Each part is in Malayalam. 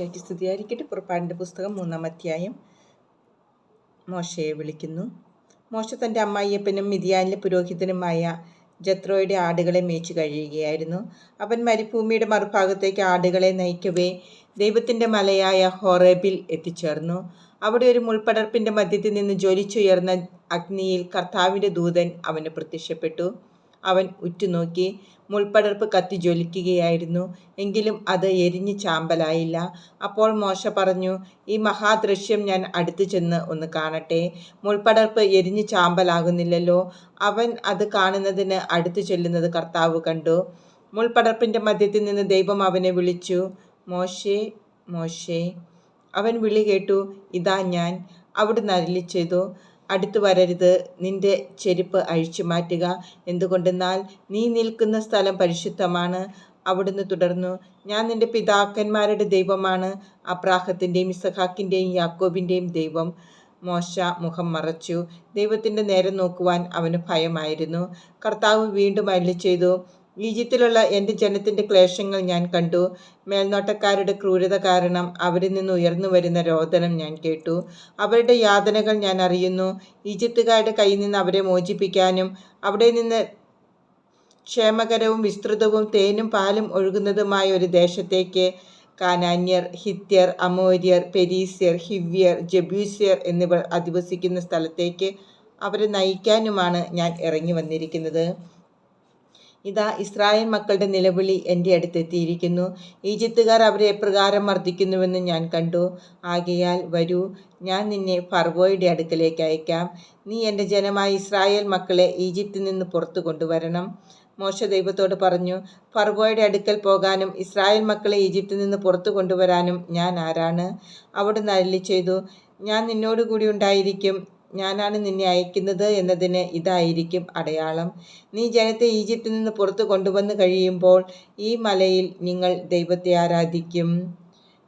ഈശോയ്ക്ക് സ്തുതിയായിരിക്കട്ടെ. പുറപ്പാടിന്റെ പുസ്തകം മൂന്നാം മോശയെ വിളിക്കുന്നു. മോശ തന്റെ അമ്മായിയപ്പനും മിതിയാനിലെ പുരോഹിതനുമായ ജത്രോയുടെ ആടുകളെ മേച്ചു കഴിയുകയായിരുന്നു അവൻ മരുഭൂമിയുടെ മറുഭാഗത്തേക്ക് ആടുകളെ നയിക്കവേ ദൈവത്തിന്റെ മലയായ ഹോറേബിൽ എത്തിച്ചേർന്നു. അവിടെ ഒരു മുൾപ്പടർപ്പിന്റെ മധ്യത്തിൽ നിന്ന് ജ്വലിച്ചുയർന്ന അഗ്നിയിൽ കർത്താവിന്റെ ദൂതൻ അവന് പ്രത്യക്ഷപ്പെട്ടു. അവൻ ഉറ്റുനോക്കി മുൾപ്പടർപ്പ് കത്തി ജ്വലിക്കുകയായിരുന്നു. എങ്കിലും അത് എരിഞ്ഞ് ചാമ്പലായില്ല. അപ്പോൾ മോശ പറഞ്ഞു ഈ മഹാദൃശ്യം ഞാൻ അടുത്തു ചെന്ന് ഒന്ന് കാണട്ടെ. മുൾപ്പടർപ്പ് എരിഞ്ഞ് ചാമ്പലാകുന്നില്ലല്ലോ. അവൻ അത് കാണുന്നതിന് അടുത്തു ചെല്ലുന്നത് കർത്താവ് കണ്ടു. മുൾപ്പടർപ്പിന്റെ മധ്യത്തിൽ നിന്ന് ദൈവം അവനെ വിളിച്ചു മോശേ മോശേ. അവൻ വിളി കേട്ടു ഇതാ ഞാൻ. അവിടുന്ന് അരളി ചെയ്തു. അടുത്തു വരരുത്. നിന്റെ ചെരുപ്പ് അഴിച്ചു മാറ്റുക. എന്തുകൊണ്ടെന്നാൽ നീ നിൽക്കുന്ന സ്ഥലം പരിശുദ്ധമാണ്. അവിടുന്ന് തുടർന്നു. ഞാൻ നിന്റെ പിതാക്കന്മാരുടെ ദൈവമാണ്. അബ്രാഹത്തിന്റെയും ഇസഹാക്കിന്റെയും യാക്കോബിന്റെയും ദൈവം. മോശ മുഖം മറച്ചു. ദൈവത്തിന്റെ നേരെ നോക്കുവാൻ അവന് ഭയമായിരുന്നു. കർത്താവ് വീണ്ടും അല്ലി ചെയ്തു ഈജിപ്തിലുള്ള എന്റെ ജനത്തിന്റെ ക്ലേശങ്ങൾ ഞാൻ കണ്ടു. മേൽനോട്ടക്കാരുടെ ക്രൂരത കാരണം അവരിൽ നിന്ന് ഉയർന്നു വരുന്ന രോദനം ഞാൻ കേട്ടു. അവരുടെ യാതനകൾ ഞാൻ അറിയുന്നു. ഈജിപ്തുകാരുടെ കയ്യിൽ നിന്ന് അവരെ മോചിപ്പിക്കാനും അവിടെ നിന്ന് ക്ഷേമകരവും വിസ്തൃതവും തേനും പാലും ഒഴുകുന്നതുമായ ഒരു ദേശത്തേക്ക് കാനാന്യർ ഹിത്യർ അമോര്യർ പെരീസ്യർ ഹിവ്യർ ജബ്യൂസ്യർ എന്നിവർ അധിവസിക്കുന്ന സ്ഥലത്തേക്ക് അവരെ നയിക്കാനുമാണ് ഞാൻ ഇറങ്ങി വന്നിരിക്കുന്നത്. ഇതാ ഇസ്രായേൽ മക്കളുടെ നിലവിളി എന്റെ അടുത്തെത്തിയിരിക്കുന്നു. ഈജിപ്തുകാർ അവരെ എപ്രകാരം മർദ്ദിക്കുന്നുവെന്ന് ഞാൻ കണ്ടു. ആകയാൽ വരൂ ഞാൻ നിന്നെ ഫർവോയുടെ അടുക്കലേക്ക് അയക്കാം. നീ എന്റെ ജനമായ ഇസ്രായേൽ മക്കളെ ഈജിപ്തിൽ നിന്ന് പുറത്തു കൊണ്ടുവരണം. മോശ ദൈവത്തോട് പറഞ്ഞു ഫർവോയുടെ അടുക്കൽ പോകാനും ഇസ്രായേൽ മക്കളെ ഈജിപ്തിൽ നിന്ന് പുറത്തു കൊണ്ടുവരാനും ഞാൻ ആരാണ്? അവിടുന്ന് അരളി ചെയ്തു ഞാൻ നിന്നോടുകൂടി ഉണ്ടായിരിക്കും. ഞാനാണ് നിന്നെ അയക്കുന്നത് എന്നതിന് ഇതായിരിക്കും അടയാളം. നീ ജനത്തെ ഈജിപ്തിൽ നിന്ന് പുറത്തു കൊണ്ടുവന്ന് കഴിയുമ്പോൾ ഈ മലയിൽ നിങ്ങൾ ദൈവത്തെ ആരാധിക്കും.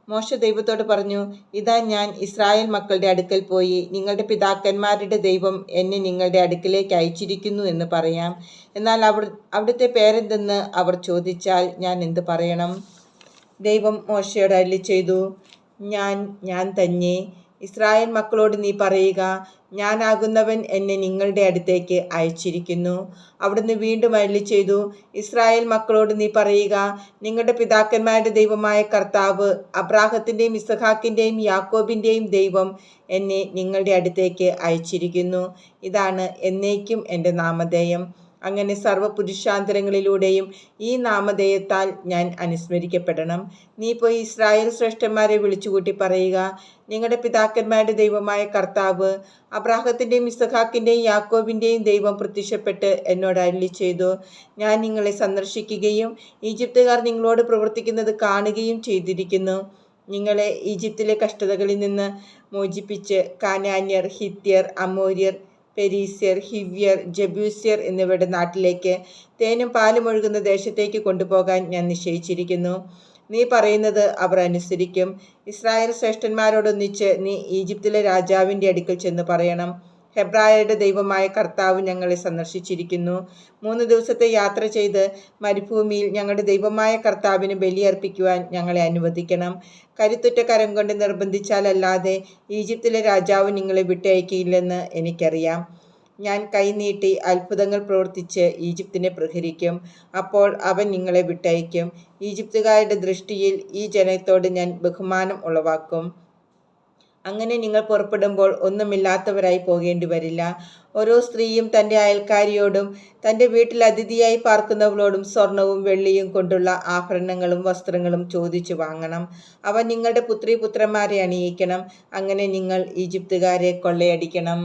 മോശ ദൈവത്തോട് പറഞ്ഞു ഇതാ ഞാൻ ഇസ്രായേൽ മക്കളുടെ അടുക്കൽ പോയി നിങ്ങളുടെ പിതാക്കന്മാരുടെ ദൈവം എന്നെ നിങ്ങളുടെ അടുക്കലേക്ക് അയച്ചിരിക്കുന്നു എന്ന് പറയാം. എന്നാൽ അവർ അവിടുത്തെ പേരെന്തെന്ന് അവർ ചോദിച്ചാൽ ഞാൻ എന്ത് പറയണം? ദൈവം മോശയോട് അല്ലി ചെയ്തു ഞാൻ ഞാൻ തന്നെ ഇസ്രായേൽ മക്കളോട് നീ പറയുക ഞാനാകുന്നവൻ എന്നെ നിങ്ങളുടെ അടുത്തേക്ക് അയച്ചിരിക്കുന്നു. അവിടുന്ന് വീണ്ടും അരളി ചെയ്തു ഇസ്രായേൽ മക്കളോട് നീ പറയുക നിങ്ങളുടെ പിതാക്കന്മാരുടെ ദൈവമായ കർത്താവ് അബ്രാഹത്തിന്റെയും ഇസഹാക്കിന്റെയും യാക്കോബിന്റെയും ദൈവം എന്നെ നിങ്ങളുടെ അടുത്തേക്ക് അയച്ചിരിക്കുന്നു. ഇതാണ് എന്നേക്കും എന്റെ നാമധേയം. അങ്ങനെ സർവപുരുഷാന്തരങ്ങളിലൂടെയും ഈ നാമധേയത്താൽ ഞാൻ അനുസ്മരിക്കപ്പെടണം. നീ പോയി ഇസ്രായേൽ ശ്രേഷ്ഠന്മാരെ വിളിച്ചുകൂട്ടി പറയുക. നിങ്ങളുടെ പിതാക്കന്മാരുടെ ദൈവമായ കർത്താവ് അബ്രാഹത്തിന്റെയും ഇസഹാക്കിന്റെയും യാക്കോബിന്റെയും ദൈവം പ്രത്യക്ഷപ്പെട്ട് എന്നോട് അരളി ചെയ്തു. ഞാൻ നിങ്ങളെ സന്ദർശിക്കുകയും ഈജിപ്തുകാർ നിങ്ങളോട് പ്രവർത്തിക്കുന്നത് കാണുകയും ചെയ്തിരിക്കുന്നു. നിങ്ങളെ ഈജിപ്തിലെ കഷ്ടതകളിൽ നിന്ന് മോചിപ്പിച്ച് കാനാന്യർ ഹിത്യർ അമോര്യർ പെരീസ്യർ ഹിവ്യർ ജബ്യൂസ്യർ എന്നിവരുടെ നാട്ടിലേക്ക് തേനും പാലും ഒഴുകുന്ന ദേശത്തേക്ക് കൊണ്ടുപോകാൻ ഞാൻ നിശ്ചയിച്ചിരിക്കുന്നു. നീ പറയുന്നത് അവർ അനുസരിക്കും. ഇസ്രായേൽ ശ്രേഷ്ഠന്മാരോടൊന്നിച്ച് നീ ഈജിപ്തിലെ രാജാവിന്റെ അടുക്കൽ ചെന്ന് പറയണം. ഹെബ്രായരുടെ ദൈവമായ കർത്താവ് ഞങ്ങളെ സന്ദർശിച്ചിരിക്കുന്നു. മൂന്ന് ദിവസത്തെ യാത്ര ചെയ്ത് മരുഭൂമിയിൽ ഞങ്ങളുടെ ദൈവമായ കർത്താവിന് ബലിയർപ്പിക്കുവാൻ ഞങ്ങളെ അനുവദിക്കണം. കരുത്തുറ്റ കരം കൊണ്ട് നിർബന്ധിച്ചാലല്ലാതെ ഈജിപ്തിലെ രാജാവ് നിങ്ങളെ വിട്ടയക്കിയില്ലെന്ന് എനിക്കറിയാം. ഞാൻ കൈനീട്ടി അത്ഭുതങ്ങൾ പ്രവർത്തിച്ച് ഈജിപ്തിനെ പ്രഹരിക്കും. അപ്പോൾ അവൻ നിങ്ങളെ വിട്ടയക്കും. ഈജിപ്തുകാരുടെ ദൃഷ്ടിയിൽ ഈ ജനത്തോട് ഞാൻ ബഹുമാനം ഉളവാക്കും. അങ്ങനെ നിങ്ങൾ പുറപ്പെടുമ്പോൾ ഒന്നുമില്ലാത്തവരായി പോകേണ്ടി വരില്ല. ഓരോ സ്ത്രീയും തന്റെ അയൽക്കാരിയോടും തന്റെ വീട്ടിൽ അതിഥിയായി പാർക്കുന്നവളോടും സ്വർണവും വെള്ളിയും കൊണ്ടുള്ള ആഭരണങ്ങളും വസ്ത്രങ്ങളും ചോദിച്ചു വാങ്ങണം. അവ നിങ്ങളുടെ പുത്രി പുത്രന്മാരെ അണിയിക്കണം. അങ്ങനെ നിങ്ങൾ ഈജിപ്തുകാരെ കൊള്ളയടിക്കണം.